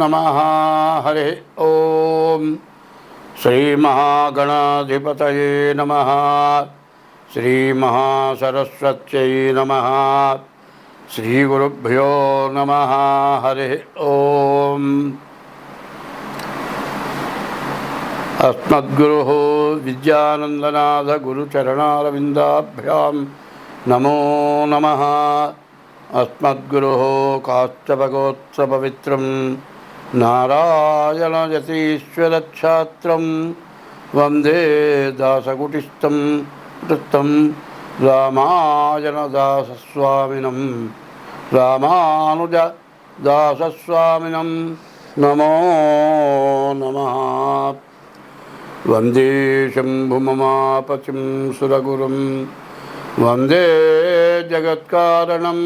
నమ హరి ఓం శ్రీమహాగణాధిపతయే నమ శ్రీమహాసరస్వత్యై నమ శ్రీగురుభ్యో నమ హరి ఓం अस्मद्गुरुः विद्यानन्दनाथगुरुचरणारविन्दाभ्यां नमो नमः अस्मद्गुरुः काष्ठभगोत्सपवित्रं नारायणयतीश्वरच्छात्रं वन्दे दासकुटिस्थं कृतं रामायणदासस्वामिनं रामानुजदासस्वामिनं नमो नमः वन्दे शम्भुममापतिं सुरगुरुं वन्दे जगत्कारणं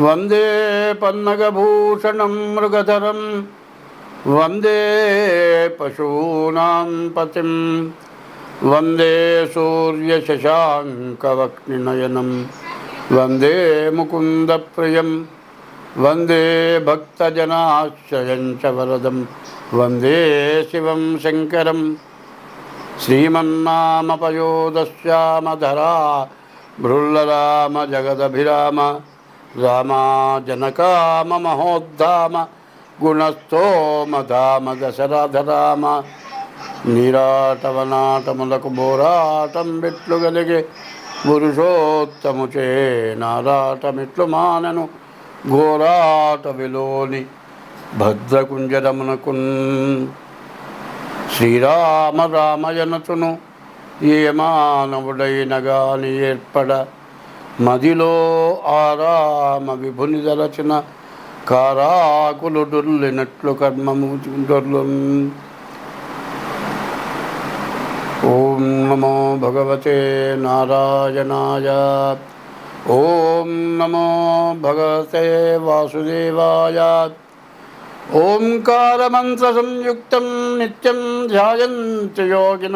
वन्दे पन्नगभूषणं मृगधरं वन्दे पशूनां पतिं वन्दे सूर्यशशाङ्कवक्निनयनं वन्दे मुकुन्दप्रियं वन्दे भक्तजनाश्रयं च वरदं वन्दे शिवं शङ्करं श्रीमन्नामपयोदश्यामधरा भृल्लराम जगदभिराम రామాజనకామ మహోద్ధామ గుణస్థోమధామ దశరథరామ నిరాటవనాటములకు బోరాటం బిట్లు గలిగే పురుషోత్తముచే నారాటమిట్లు మానను. ఘోరాట విలోని భద్రకుంజరమునకు శ్రీరామ రామయనతును ఏ మానవుడైన గాని ఏర్పడ మదిలో ఆరామ విభుని దరచిన కారాకులు డొల్లినట్లు కర్మము డొర్లు ఓం నమో భగవతే నారాయణాయ. ఓం నమో భగవతే వాసుదేవాయ. ఓంకారమంత్ర సంయుక్తం నిత్యం ధ్యాయంతి యోగిన.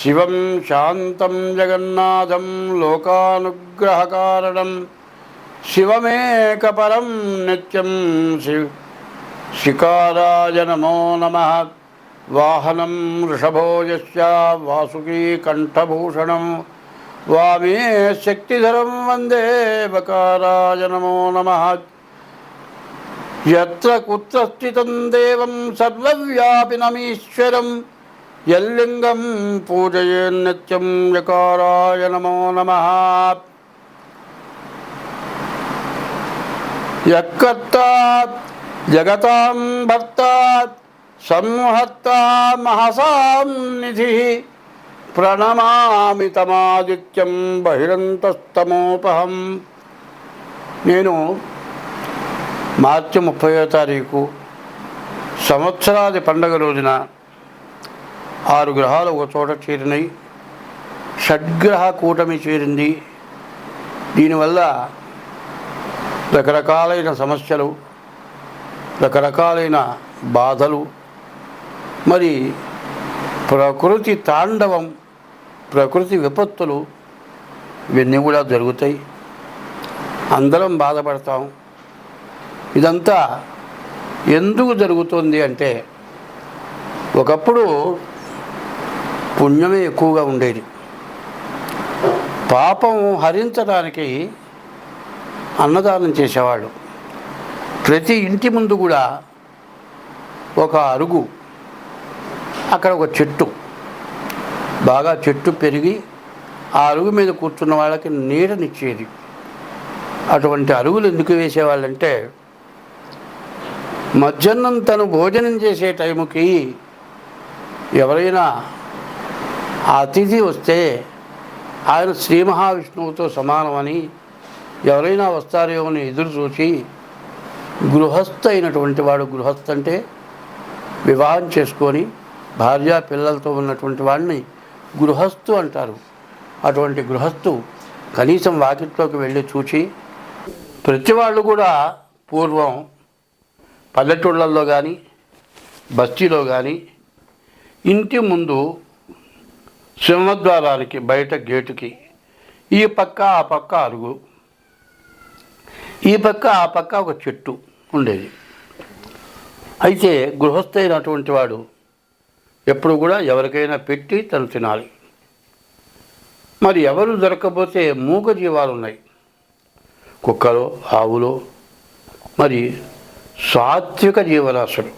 శివం శాంతం జగన్నాథం లోకానుగ్రహకారణం. శివమేకపరం నిత్యం శివ శికారాయ నమో నమ. వాహనం వృషభోజస్య వాసుకీ కంఠభూషణం వామే శక్తిధరం వందే బకారాయ నమో నమ. ఎత్ర కుత్ర స్థితం దేవం సర్వవ్యాపినమీశ్వరం యల్లింగం పూజయేన్నిత్యం యకారాయ నమో నమ. యక్కర్తా జగతాం భర్తా సంహర్తా మహసాం నిధి. ప్రణమామి తమాదిత్యం బహిరంతస్తమోపహం. నేను మార్చి ముప్పయో తారీఖు సంవత్సరాది పండగ రోజున ఆరు గ్రహాలు ఒక చోట చేరినాయి. షడ్గ్రహ కూటమి చేరింది. దీనివల్ల రకరకాలైన సమస్యలు రకరకాలైన బాధలు మరి ప్రకృతి తాండవం ప్రకృతి విపత్తులు ఇవన్నీ కూడా జరుగుతాయి. అందరం బాధపడతాం. ఇదంతా ఎందుకు జరుగుతుంది అంటే ఒకప్పుడు పుణ్యమే ఎక్కువగా ఉండేది. పాపం హరించడానికి అన్నదానం చేసేవాళ్ళు. ప్రతి ఇంటి ముందు కూడా ఒక అరుగు అక్కడ ఒక చెట్టు. బాగా చెట్టు పెరిగి ఆ అరుగు మీద కూర్చున్న వాళ్ళకి నీడనిచ్చేది. అటువంటి అరుగులు ఎందుకు వేసేవాళ్ళంటే మధ్యాహ్నం తను భోజనం చేసే టైంకి ఎవరైనా ఆ అతిథి వస్తే ఆయన శ్రీ మహావిష్ణువుతో సమానమని ఎవరైనా వస్తారేమో అని ఎదురు చూసి గృహస్థ అయినటువంటి వాడు గృహస్థ అంటే వివాహం చేసుకొని భార్య పిల్లలతో ఉన్నటువంటి వాడిని గృహస్థు అంటారు. అటువంటి గృహస్థు కనీసం వాకిట్లోకి వెళ్ళి చూచి ప్రతి వాళ్ళు కూడా పూర్వం పల్లెటూళ్ళల్లో కానీ బస్తీలో కానీ ఇంటి ముందు సింహద్వారానికి బయట గేటుకి. ఈ పక్క ఆ పక్క అరుగు. ఈ పక్క ఆ పక్క ఒక చెట్టు ఉండేది. అయితే గృహస్థైనటువంటి వాడు ఎప్పుడు కూడా ఎవరికైనా పెట్టి తను తినాలి. మరి ఎవరు దొరకకపోతే మూగ జీవాలు ఉన్నాయి కుక్కలో ఆవులో మరి సాత్విక జీవరాశులు.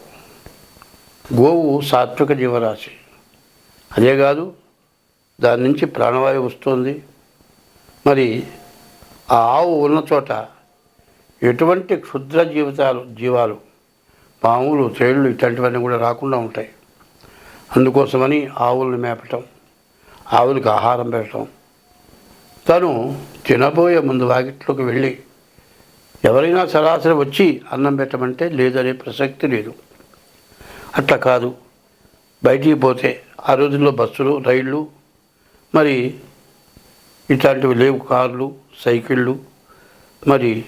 గోవు సాత్విక జీవరాశి. అదే కాదు దాని నుంచి ప్రాణవాయువు వస్తుంది. మరి ఆ ఆవు ఉన్న చోట ఎటువంటి క్షుద్ర జీవితాలు జీవాలు పాములు తేళ్ళు ఇట్లాంటివన్నీ కూడా రాకుండా ఉంటాయి. అందుకోసమని ఆవుల్ని మేపటం ఆవులకు ఆహారం పెట్టడం తను తినబోయే ముందు వాకిట్లోకి వెళ్ళి ఎవరైనా సరాసరి వచ్చి అన్నం పెట్టమంటే లేదనే ప్రసక్తి లేదు. అట్లా కాదు. బయటికి పోతే ఆ రోజుల్లో బస్సులు రైళ్ళు మరి ఇట్లాంటివి లేవు కార్లు సైకిళ్ళు మరి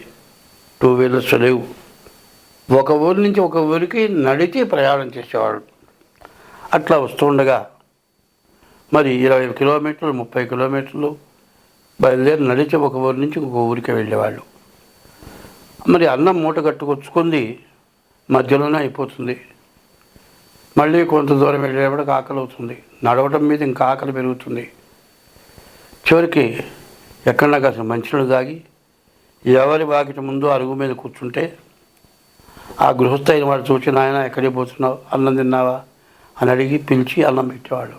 టూ వీలర్స్ లేవు. ఒక ఊరి నుంచి ఒక ఊరికి నడిచి ప్రయాణం చేసేవాళ్ళు. అట్లా వస్తుండగా మరి ఇరవై కిలోమీటర్లు ముప్పై కిలోమీటర్లు బయలుదేరి నడిచి ఒక ఊరి నుంచి ఒక ఊరికి వెళ్ళేవాళ్ళు. మరి అన్నం మూట కట్టుకొచ్చుకుంది మధ్యలోనే అయిపోతుంది. మళ్ళీ కొంత దూరం వెళ్ళేప్పటికి ఆకలి అవుతుంది నడవటం మీద ఇంకా ఆకలి పెరుగుతుంది. చివరికి ఎక్కడన్నా కాసిన మంచినీళ్ళు తాగి ఎవరి వాకిట ముందు అరుగు మీద కూర్చుంటే ఆ గృహస్థ అయిన వాడు చూసి నాయన ఎక్కడికి పోతున్నావు? అన్నం తిన్నావా? అని అడిగి పిలిచి అన్నం పెట్టేవాడు.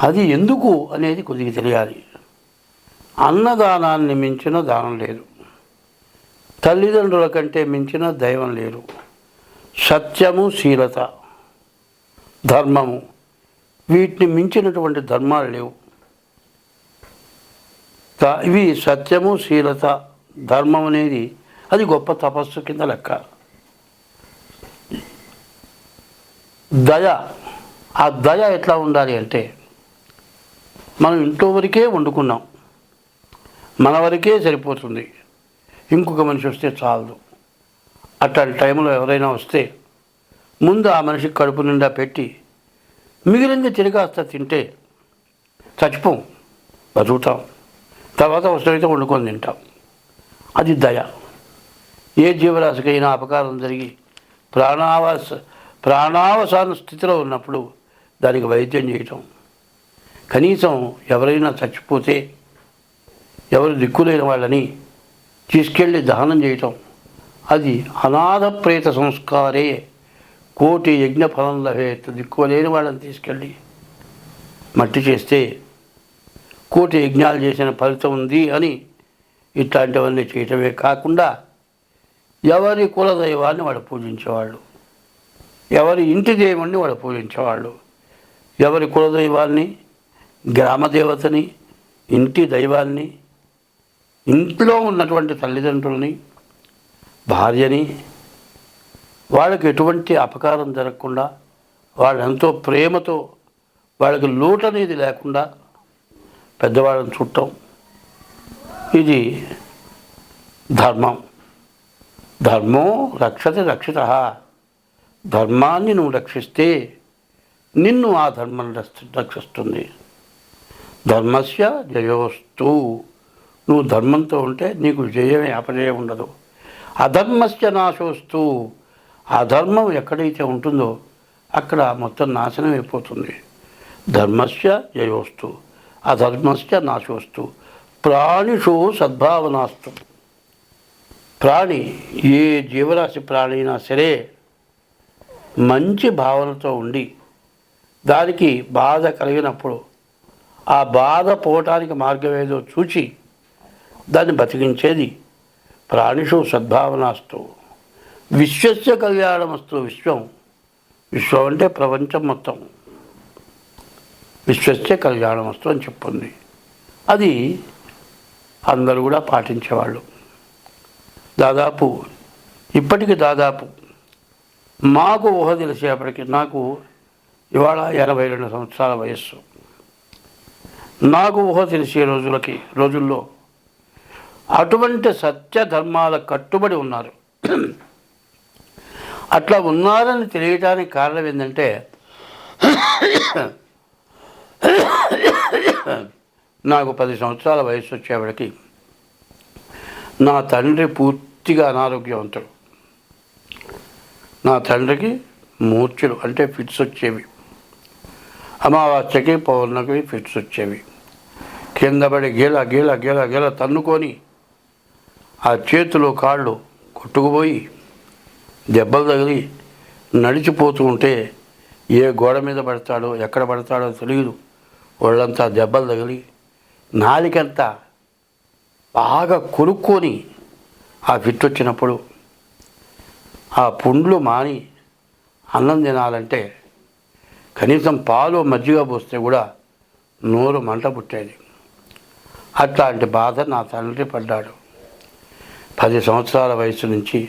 అది ఎందుకు అనేది కొద్దిగా తెలియాలి. అన్నదానాన్ని మించిన దానం లేదు. తల్లిదండ్రుల కంటే మించిన దైవం లేరు సత్యము శీలత ధర్మము. వీటిని మించినటువంటి ధర్మాలు లేవు. ఇవి సత్యము శీలత ధర్మం అనేది అది గొప్ప తపస్సు కింద లెక్క. దయ ఆ దయ ఎట్లా ఉండాలి అంటే మనం ఇంట్లో వరకే వండుకున్నాం. మన వరకే సరిపోతుంది. ఇంకొక మనిషి వస్తే చాలదు. అట్లాంటి టైంలో ఎవరైనా వస్తే ముందు ఆ మనిషికి కడుపు నిండా పెట్టి మిగిలింది తిరిగాస్త తింటే చచ్చిపోం బతుకుతాం. తర్వాత అవసరమైతే వండుకొని తింటాం. అది దయ. ఏ జీవరాశికైనా అపకారం జరిగి ప్రాణావాస ప్రాణావసాన స్థితిలో ఉన్నప్పుడు దానికి వైద్యం చేయటం. కనీసం ఎవరైనా చచ్చిపోతే ఎవరు దిక్కులేని వాళ్ళని తీసుకెళ్ళి దహనం చేయటం. అది అనాథ ప్రేత సంస్కారే. కోటి యజ్ఞ ఫలం లభేత్ దిక్కులేని వాళ్ళని తీసుకెళ్ళి మట్టి చేస్తే కోటి యజ్ఞాలు చేసిన ఫలితం ఉంది అని ఇట్లాంటివన్నీ చేయటమే కాకుండా ఎవరి కులదైవాన్ని వాడు పూజించేవాళ్ళు ఎవరి ఇంటి దేవుణ్ణి వాడు పూజించేవాళ్ళు ఎవరి కులదైవాన్ని గ్రామదేవతని ఇంటి దైవాన్ని ఇంట్లో ఉన్నటువంటి తల్లిదండ్రులని భార్యని వాళ్ళకి ఎటువంటి అపకారం జరగకుండా వాళ్ళు ఎంతో ప్రేమతో వాళ్ళకి లోటు అనేది లేకుండా పెద్దవాళ్ళని చుట్టం ఇది ధర్మం. ధర్మం రక్షత రక్షిత. ధర్మాన్ని నువ్వు రక్షిస్తే నిన్ను ఆ ధర్మం రక్షిస్తుంది. ధర్మస్య జయోస్తు. నువ్వు ధర్మంతో ఉంటే నీకు జయమే అపజయం ఉండదు. అధర్మస్య నాశోస్తు. అధర్మం ఎక్కడైతే ఉంటుందో అక్కడ మొత్తం నాశనం అయిపోతుంది. ధర్మస్య జయోస్తు అధర్మస్య నాశోస్తు ప్రాణిషు సద్భావనాస్తు. ప్రాణి ఏ జీవరాశి ప్రాణి అయినా సరే మంచి భావనతో ఉండి దానికి బాధ కలిగినప్పుడు ఆ బాధ పోవటానికి మార్గం ఏదో చూచి దాన్ని బతికించేది ప్రాణిషు సద్భావనాస్తు. విశ్వస్య కళ్యాణమస్తు విశ్వం. విశ్వం అంటే ప్రపంచం మొత్తం. విశ్వస్య కళ్యాణమస్తు అని చెప్పుంది. అది అందరూ కూడా పాటించేవాళ్ళు. దాదాపు ఇప్పటికి దాదాపు మాకు ఊహ తెలిసేపటికి నాకు ఇవాళ ఎనభై రెండు సంవత్సరాల వయస్సు. నాకు ఊహ తెలిసే రోజులకి రోజుల్లో అటువంటి సత్య ధర్మాల కట్టుబడి ఉన్నారు. అట్లా ఉన్నారని తెలియటానికి కారణం ఏంటంటే నాకు పది సంవత్సరాల వయసు వచ్చేవాడికి నా తండ్రి పూర్తిగా అనారోగ్యవంతుడు. నా తండ్రికి మూర్ఛలు అంటే ఫిట్స్ వచ్చేవి. అమావాస్యకి పౌర్ణమికి ఫిట్స్ వచ్చేవి. కింద పడి గీల గీల గీల గీల తన్నుకొని ఆ చేతులు కాళ్ళు కొట్టుకుపోయి దెబ్బలు తగిలి నడిచిపోతూ ఉంటే ఏ గోడ మీద పడతాడో ఎక్కడ పడతాడో తెలియదు ఒళ్ళంతా దెబ్బలు తగిలి నాలికంతా బాగా కొనుక్కొని ఆ ఫిట్ వచ్చినప్పుడు ఆ పుండ్లు మాని అన్నం తినాలంటే కనీసం పాలు మజ్జిగ పోస్తే కూడా నోరు మంట పుట్టేది. అట్లాంటి బాధ నా తండ్రి పడ్డాడు. పది సంవత్సరాల వయసు నుంచి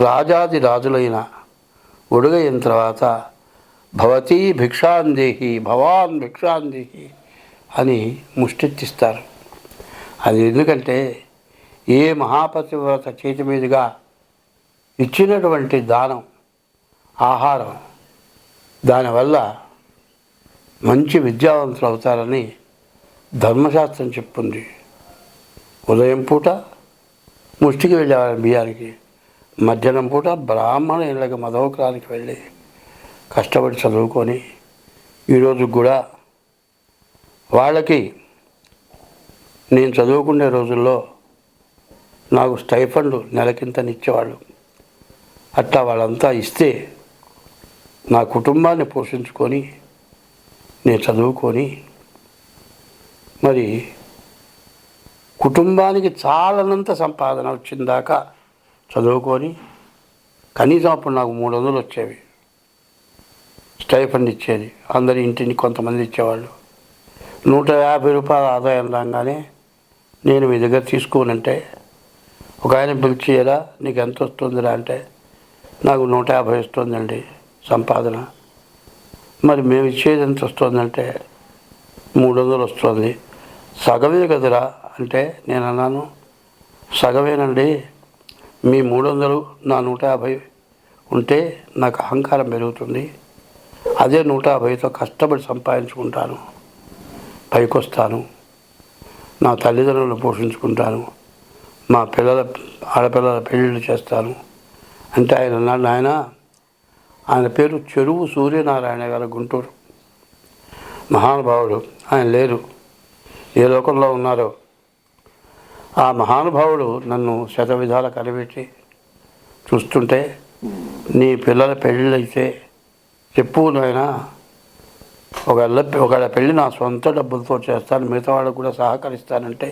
రాజాది రాజులైన ఒడుగైన తర్వాత భవతీ భిక్షాందేహి భవాన్ భిక్షాందేహి అని ముష్టెత్తిస్తారు అది ఎందుకంటే ఏ మహాపతివ్రత చేతి మీదుగా ఇచ్చినటువంటి దానం ఆహారం దానివల్ల మంచి విద్యావంతులు అవుతారని ధర్మశాస్త్రం చెప్తుంది. ఉదయం పూట ముష్టికి వెళ్ళేవారు బియ్యానికి. మధ్యాహ్నం పూట బ్రాహ్మణ ఇళ్ళకి మదవకరానికి వెళ్ళి కష్టపడి చదువుకొని ఈరోజు కూడా వాళ్ళకి నేను చదువుకునే రోజుల్లో నాకు స్టైఫండ్ నెలకింతనిచ్చేవాళ్ళు అట్లా వాళ్ళంతా ఇస్తే నా కుటుంబాన్ని పోషించుకొని నేను చదువుకొని మరి కుటుంబానికి చాలనంత సంపాదన వచ్చిందాకా చదువుకొని కనీసం అప్పుడు నాకు మూడు వందలు వచ్చేవి. స్టైఫండ్ ఇచ్చేది. అందరి ఇంటిని కొంతమంది ఇచ్చేవాళ్ళు. నూట యాభై రూపాయల ఆదాయం రాగానే నేను మీ దగ్గర తీసుకోనంటే ఒక ఆయన పిలిచేయరా నీకు ఎంత వస్తుందిరా? అంటే నాకు నూట యాభై వస్తుందండి సంపాదన. మరి మేము ఇచ్చేది ఎంత వస్తుందంటే మూడు వందలు వస్తుంది. సగమే కదరా? అంటే నేను అన్నాను. సగమేనండి. మీ మూడు వందలు నా నూట యాభై ఉంటే నాకు అహంకారం పెరుగుతుంది. అదే నూట యాభైతో కష్టపడి సంపాదించుకుంటాను. పైకొస్తాను. నా తల్లిదండ్రులను పోషించుకుంటాను. మా పిల్లల ఆడపిల్లల పెళ్ళిళ్ళు చేస్తాను. అంటే ఆయన అన్నాడు ఆయన ఆయన పేరు చెరువు సూర్యనారాయణ గారు గుంటూరు. మహానుభావుడు. ఆయన లేరు. ఏ లోకంలో ఉన్నారో ఆ మహానుభావుడు నన్ను శత విధాలు కనిపెట్టి చూస్తుంటే నీ పిల్లల పెళ్ళిళ్ళైతే చెప్పు నాయన ఒకళ్ళ ఒకళ్ళ పెళ్ళి నా సొంత డబ్బులతో చేస్తాను మిగతా వాళ్ళకు కూడా సహకరిస్తానంటే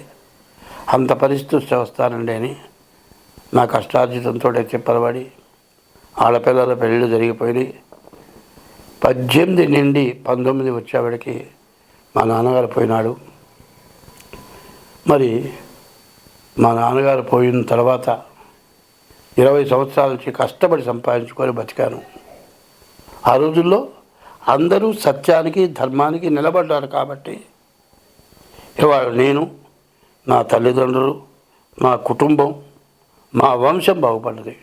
అంత పరిస్థితి చేస్తానండి అని నా కష్టార్జితంతో చెప్పలబడి ఆడపిల్లల పెళ్ళిళ్ళు జరిగిపోయినాయి. పద్దెనిమిది నుండి పంతొమ్మిది వచ్చేవాడికి మా నాన్నగారు పోయినాడు. మరి మా నాన్నగారు పోయిన తర్వాత ఇరవై సంవత్సరాల నుంచి కష్టపడి సంపాదించుకొని బతికాను. ఆ రోజుల్లో అందరూ సత్యానికి ధర్మానికి నిలబడ్డారు కాబట్టి ఇవాళ నేను నా తల్లిదండ్రులు మా కుటుంబం మా వంశం బాగుపడ్డది.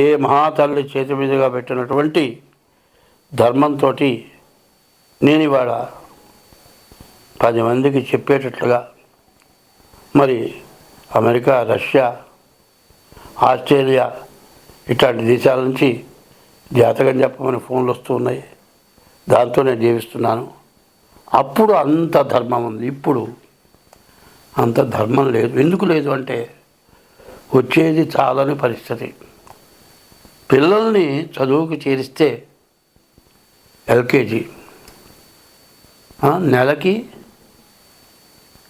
ఏ మహాతల్లి చేతి మీదుగా పెట్టినటువంటి ధర్మంతో నేను ఇవాళ పది మందికి చెప్పేటట్లుగా మరి అమెరికా రష్యా ఆస్ట్రేలియా ఇట్లాంటి దేశాల నుంచి జాతకం చెప్పమని ఫోన్లు వస్తూ ఉన్నాయి. దాంతో నేను జీవిస్తున్నాను. అప్పుడు అంత ధర్మం ఉంది. ఇప్పుడు అంత ధర్మం లేదు. ఎందుకు లేదు అంటే వచ్చేది చాలని పరిస్థితి. పిల్లల్ని చదువుకు చేరిస్తే ఎల్కేజీ నెలకి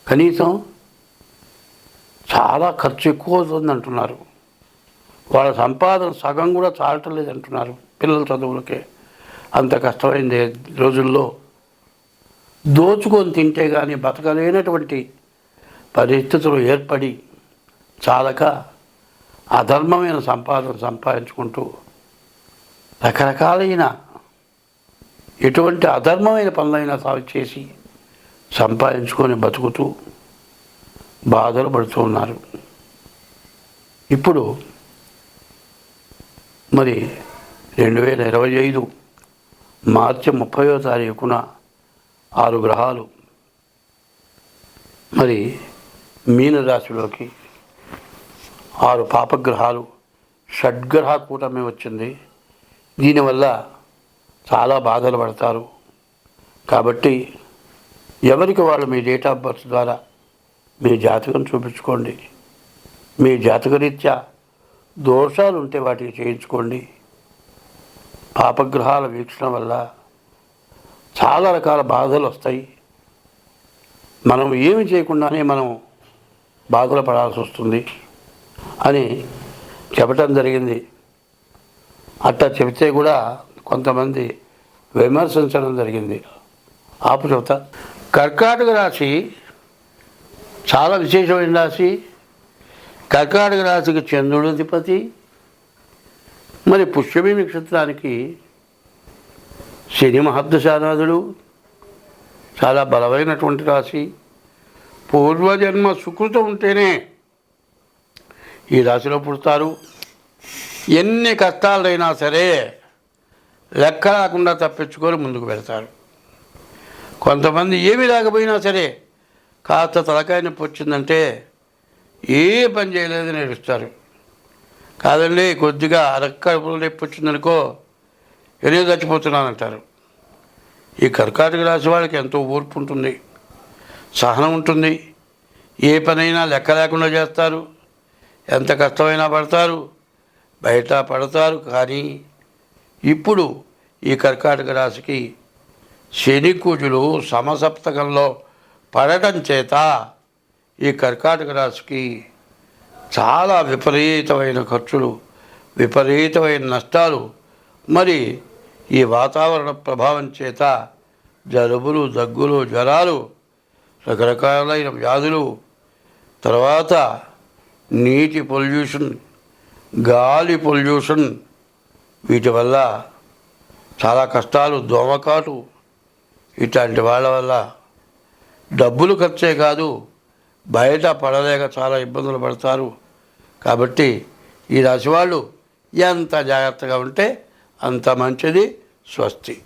కనీసం చాలా ఖర్చు ఎక్కువ అవుతుంది అంటున్నారు. వాళ్ళ సంపాదన సగం కూడా చాలటం లేదంటున్నారు పిల్లల చదువులకే. అంత కష్టమైంది రోజుల్లో. దోచుకొని తింటే కానీ బతకలేనటువంటి పరిస్థితులు ఏర్పడి చాలక అధర్మమైన సంపాదన సంపాదించుకుంటూ రకరకాలైన ఎటువంటి అధర్మమైన పనులైనా సాగు చేసి సంపాదించుకొని బతుకుతూ బాధలు పడుతూ ఉన్నారు. ఇప్పుడు మరి రెండు వేల ఇరవై ఐదు మార్చి ముప్పయో తారీఖున ఆరు గ్రహాలు మరి మీనరాశిలోకి ఆరు పాపగ్రహాలు షడ్గ్రహ కూటమి వచ్చింది. దీనివల్ల చాలా బాధలు పడతారు. కాబట్టి ఎవరికి వాళ్ళు మీ డేట్ ఆఫ్ బర్త్ ద్వారా మీ జాతకం చూపించుకోండి. మీ జాతకరీత్యా దోషాలు ఉంటే వాటికి చేయించుకోండి. పాపగ్రహాల వీక్షణ వల్ల చాలా రకాల బాధలు వస్తాయి మనం ఏమి చేయకుండానే మనం బాధలు పడాల్సి వస్తుంది అని చెప్పటం జరిగింది. అట్లా చెబితే కూడా కొంతమంది విమర్శించడం జరిగింది. ఆపు చెబుతా. కర్కాటక రాశి చాలా విశేషమైన రాశి. కర్కాటక రాశికి చంద్రుడు అధిపతి. మరి పుష్యమి నక్షత్రానికి శని మహర్దశానాథుడు చాలా బలమైనటువంటి రాశి. పూర్వజన్మ సుకృతం ఉంటేనే ఈ రాశిలో పుడతారు. ఎన్ని కష్టాలైనా సరే లెక్క రాకుండా తప్పించుకొని ముందుకు వెళ్తారు. కొంతమంది ఏమి రాకపోయినా సరే కాస్త తలకాయ నొప్పి వచ్చిందంటే ఏ పని చేయలేదని నేర్పిస్తారు కాదండి కొద్దిగా అరక్కడుపులో నొప్పి వచ్చిందనుకో ఎనే చచ్చిపోతున్నానంటారు. ఈ కర్కాటక రాశి వాళ్ళకి ఎంతో ఓర్పు ఉంటుంది సహనం ఉంటుంది. ఏ పనైనా లెక్క లేకుండా చేస్తారు. ఎంత కష్టమైనా పడతారు బయట పడతారు కానీ ఇప్పుడు ఈ కర్కాటక రాశికి శని కూజులు సమసప్తకంలో పడటం చేత ఈ కర్కాటక రాశికి చాలా విపరీతమైన ఖర్చులు విపరీతమైన నష్టాలు మరి ఈ వాతావరణ ప్రభావం చేత జలుబులు దగ్గులు జ్వరాలు రకరకాలైన వ్యాధులు తర్వాత నీటి పొల్యూషన్ గాలి పొల్యూషన్ వీటి వల్ల చాలా కష్టాలు దోమకాటు ఇట్లాంటి వాళ్ళ వల్ల డబ్బులు ఖర్చే కాదు బయట పడలేక చాలా ఇబ్బందులు పడతారు. కాబట్టి ఈ రాశి వాళ్ళు ఎంత జాగ్రత్తగా ఉంటే అంత మంచిది స్వస్తి.